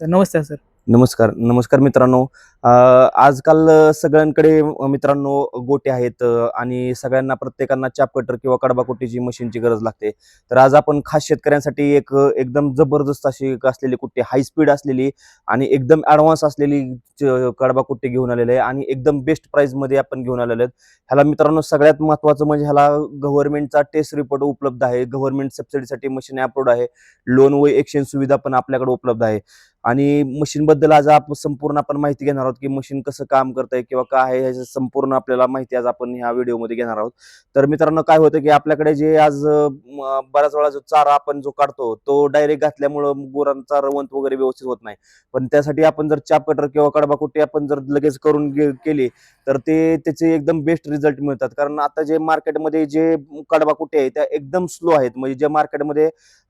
तर सर. नमस्कार नमस्कार मित्रांनो. आजकाल सगळ्यांकडे मित्रांनो गोटे आहेत आणि सगळ्यांना प्रत्येकांना चाप कटर किंवा कडबाकुटीची मशीनची गरज लागते. तर आज आपण खास शेतकऱ्यांसाठी एक एकदम जबरदस्त अशी असलेली कुट्टी हाय स्पीड असलेली आणि एकदम ॲडव्हान्स असलेली कडबाकुट्टी घेऊन आलेली आहे आणि एकदम बेस्ट प्राईजमध्ये आपण घेऊन आलेले आहेत. ह्याला मित्रांनो सगळ्यात महत्त्वाचं म्हणजे ह्याला गव्हर्नमेंटचा टेस्ट रिपोर्ट उपलब्ध आहे. गव्हर्नमेंट सबसिडीसाठी मशीन अप्रूव्ड आहे. लोन व एक्सचेंज सुविधा पण आपल्याकडे उपलब्ध आहे. आणि मशीनबद्दल आज आपण संपूर्ण आपण माहिती घेणार आहोत की मशीन कसं काम करतंय किंवा काय आहे ह्याची संपूर्ण आपल्याला माहिती आज आपण ह्या व्हिडिओमध्ये घेणार आहोत. तर मित्रांनो काय होतं की आपल्याकडे जे आज बऱ्याच वेळा जो चारा आपण जो काढतो तो डायरेक्ट घातल्यामुळं गुरांचा रवंत वगैरे व्यवस्थित होत नाही. पण त्यासाठी आपण जर चाप कटर किंवा कडबाकुट्टी आपण जर लगेच करून केली तर ते त्याचे एकदम बेस्ट रिझल्ट मिळतात. कारण आता जे मार्केटमध्ये जे कडबाकुट्टी आहे त्या एकदम स्लो आहेत. म्हणजे जे मार्केटमध्ये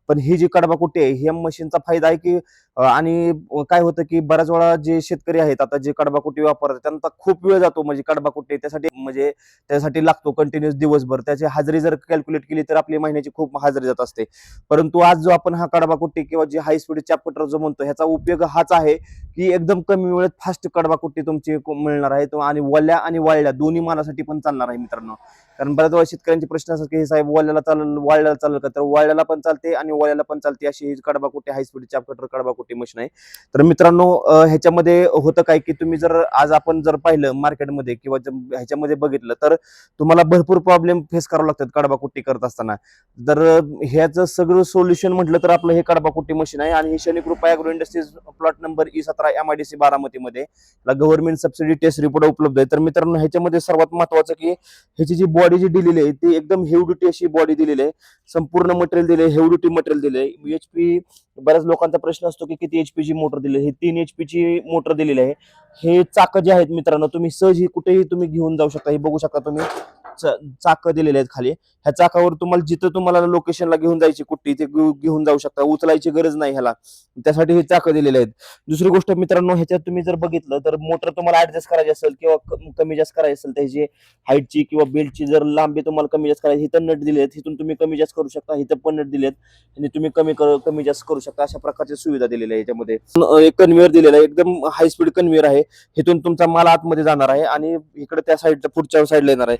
पण ही जी कडबाकुट्टी आहे ह्या मशीनचा फायदा आहे की आणि काय होतं की बऱ्याच वेळा जे शेतकरी आहेत आता जे कडबाकुटी वापरतात त्यांचा खूप वेळ जातो म्हणजे कडबाकुटी त्यासाठी म्हणजे त्यासाठी लागतो कंटिन्युअस दिवसभर. त्याची हाजरी जर कॅल्क्युलेट केली तर आपली महिन्याची खूप हाजरी जात असते. परंतु आज जो आपण हा कडबाकुट्टी किंवा जे हाय स्पीड चॅपकटर जो म्हणतो ह्याचा उपयोग हाच आहे की एकदम कमी वेळेत फास्ट कडबाकुट्टी तुमची मिळणार आहे आणि वल्या आणि वाळल्या दोन्ही मानासाठी पण चालणार आहे मित्रांनो. कारण बऱ्याच वेळा शेतकऱ्यांचे प्रश्न असतात की हे साहेब वाल्याला चालेल वाळल्याला चालेल का? तर वाळल्याला पण चालते आणि वाळ्याला पण चालते. अशी ही कुठे हाय स्पीड कडबा कडबाकुट्टी मशीन आहे. तर मित्रांनो ह्याच्यामध्ये होतं काय की तुम्ही जर आज आपण जर पाहिलं मार्केटमध्ये किंवा ह्याच्यामध्ये बघितलं तर तुम्हाला भरपूर प्रॉब्लेम फेस करावे लागतात कडबाकुट्टी करत असताना. तर ह्याचं सगळं सोल्युशन म्हटलं तर आपलं हे कडबाकुट्टी मशीन आहे आणि हे Shani Krupa agro industries plot number E सतरा एम आय डी सी बारामतीमध्ये. गव्हर्नमेंट सबसिडी टेस्ट रिपोर्ट उपलब्ध आहे. तर मित्रांनो ह्याच्यामध्ये सर्वात महत्वाचं की ह्याची जी बॉडी जी दिलेली आहे ती एकदम हेवडुटी अशी बॉडी दिलेली आहे. संपूर्ण मटेरियल दिले हेवडुटी मटेरियल दिले एच पी बऱ्याच लोकांचा प्रश्न असतो की किती एचपी ची मोटर दिली हे तीन एचपीची ची मोटर दिलेली आहे. हे चाक जे आहेत मित्रांनो तुम्ही सहज ही कुठेही तुम्ही घेऊन जाऊ शकता. हे बघू शकता तुम्ही. चाक दिलेले आहेत खाली. ह्या चाकावर तुम्हाला जिथं तुम्हाला लोकेशनला घेऊन जायची कुट्टी ते घेऊन जाऊ शकता. उचलायची गरज नाही ह्याला. त्यासाठी हे चाक दिलेले आहेत. दुसरी गोष्ट मित्रांनो ह्याच्यात तुम्ही जर बघितलं तर मोटर तुम्हाला ऍडजस्ट करायची असेल किंवा कमी जास्त करायची असेल त्याची हाईटची किंवा बेल्टची जर लांबी तुम्हाला कमी जास्त करायची इथं नट दिले आहेत. तुम्ही कमी जास्त करू शकता. इथं पण नट दिलेत आणि तुम्ही कमी कमी जास्त करू शकता. अशा प्रकारच्या सुविधा दिलेल्या आहे याच्यामध्ये. एक कन्व्हेअर दिलेला आहे. एकदम हाय स्पीड कन्व्हेअर आहे. हिथून तुमचा माल आतमध्ये जाणार आहे आणि इकडे त्या साईडच्या पुढच्या साईडला येणार आहे.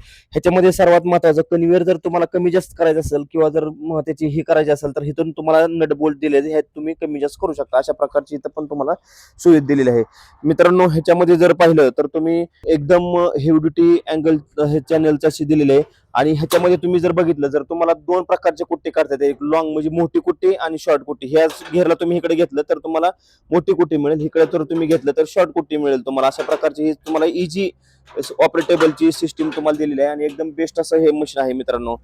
त्याच्यामध्ये सर्वात महत्वाचं कन्वेअर जर तुम्हाला कमी जास्त करायचं असेल किंवा जर त्याची हे करायची असेल तर इथून तुम्हाला नट बोल्ट दिले हे तुम्ही कमी जास्त करू शकता. अशा प्रकारची इथं पण तुम्हाला सुविधा दिलेली आहे. मित्रांनो ह्याच्यामध्ये जर पाहिलं तर तुम्ही एकदम हेवड्युटी अँगल हे चॅनलचं दिलेले आहे. आणि ह्याच्यामध्ये तुम्ही जर बघितलं जर तुम्हाला दोन प्रकारचे कुट्टी काढतात एक लॉंग म्हणजे मोठी कुट्टी आणि शॉर्ट कुट्टी. ह्या घेरला तुम्ही इकडे घेतलं तर तुम्हाला मोठी कुट्टी मिळेल. इकडे तर तुम्ही घेतलं तर शॉर्ट कुट्टी मिळेल तुम्हाला. अशा प्रकारची ही तुम्हाला इजी ऑपरेटेबलची सिस्टीम तुम्हाला दिलेली आहे आणि एकदम बेस्ट असं हे मशीन आहे मित्रांनो.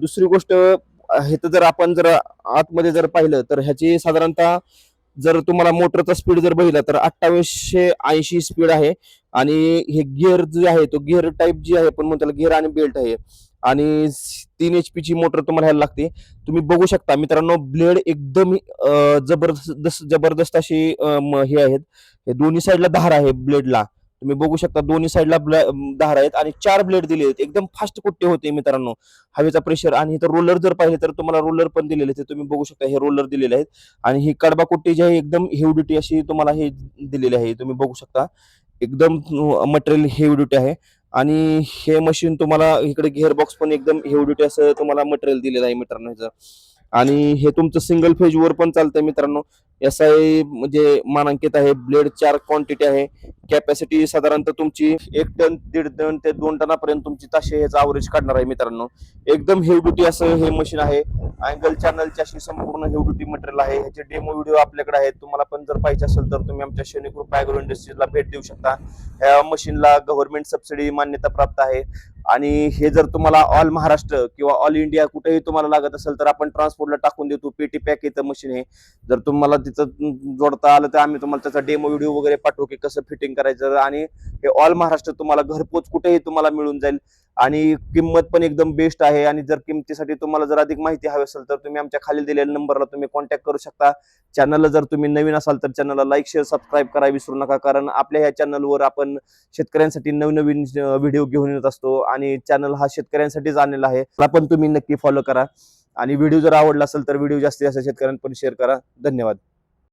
दुसरी गोष्ट हे तर जर आपण जर आतमध्ये जर पाहिलं तर ह्याची साधारणतः जर तुम्हाला मोटरचा स्पीड जर बघितला तर अठ्ठावीसशे ऐंशी स्पीड आहे. आणि हे गिअर जे आहे तो गिअर टाईप जी आहे पण त्याला गिअर आणि बेल्ट आहे. आणि तीन एच ची मोटर तुम्हाला ह्याला लागते. तुम्ही बघू शकता मित्रांनो ब्लेड एकदम जबरदस्त जबरदस्त अशी हे आहेत. हे दोन्ही साईडला धार आहे ब्लेडला तुम्ही बघू शकता दोन्ही साईडला धार आहेत आणि चार ब्लेड दिले आहेत. एकदम फास्ट कुट्टे होते मित्रांनो? हवेचा प्रेशर आणि इथं रोलर जर पाहिले तर तुम्हाला रोलर पण दिलेले आहेत. तुम्ही बघू शकता हे रोलर दिलेले आहेत. आणि ही कडबा कुट्टी जी आहे एकदम हेवडिटी अशी तुम्हाला हे दिलेली आहे. तुम्ही बघू शकता. एकदम मटेरियल हेवडिटी आहे. आणि हे मशीन तुम्हाला इकडे गिअर बॉक्स पण एकदम हेवडिटी असं तुम्हाला मटेरियल दिलेलं आहे मित्रांनो ह्याचं. आणि हे तुमचं सिंगल फेज वर पण चालतंय मित्रांनो. एस आय म्हणजे मानांकित आहे ब्लेड चार क्वांटिटी आहे. कॅपॅसिटी साधारणतः तुमची एक टन दीड टन ते दोन टनापर्यंत तुमची ताशे ह्याचा अवरेज काढणार आहे मित्रांनो. एकदम हेवडुटी असं हे मशीन आहे. अँगल चॅनलच्या अशी संपूर्ण हेवडुटी मटेरियल आहे. ह्याचे डेमो व्हिडिओ आपल्याकडे आहेत. तुम्हाला पण जर पाहिजे असेल तर तुम्ही आमच्या शनी ग्रुप इंडस्ट्रीजला भेट देऊ शकता. ह्या मशीनला गव्हर्नमेंट सबसिडी मान्यता प्राप्त आहे. आणि हे जर तुम्हाला ऑल महाराष्ट्र किंवा ऑल इंडिया कुठेही तुम्हाला लागत असेल तर आपण ट्रान्सपोर्टला टाकून देतो. पेटी पॅक येतं मशीन हे जर तुम्हाला तिथं जोडता आलं तर आम्ही तुम्हाला त्याचा डेमो व्हिडिओ वगैरे पाठवू की कसं फिटिंग करायचं. आणि हे ऑल महाराष्ट्र तुम्हाला घरपोच कुठेही तुम्हाला मिळून जाईल. आणि किंमत पण एकदम बेस्ट आहे. आणि जर किमतीसाठी तुम्हाला जर अधिक माहिती हवी असेल तर तुम्ही आमच्या खाली दिलेल्या नंबरला तुम्ही कॉन्टॅक्ट करू शकता. चॅनलला जर तुम्ही नवीन असाल तर चॅनलला लाईक शेअर सबस्क्राईब करा विसरू नका. कारण आपल्या ह्या चॅनलवर आपण शेतकऱ्यांसाठी नवनवीन व्हिडिओ घेऊन येत असतो. आणि चॅनल हा शेतकऱ्यांसाठीच आणलेला आहे. आपण पण तुम्ही नक्की फॉलो करा. आणि व्हिडिओ जर आवडला असेल तर व्हिडिओ जास्तीत जास्त शेतकऱ्यांपर्यंत शेअर करा. धन्यवाद.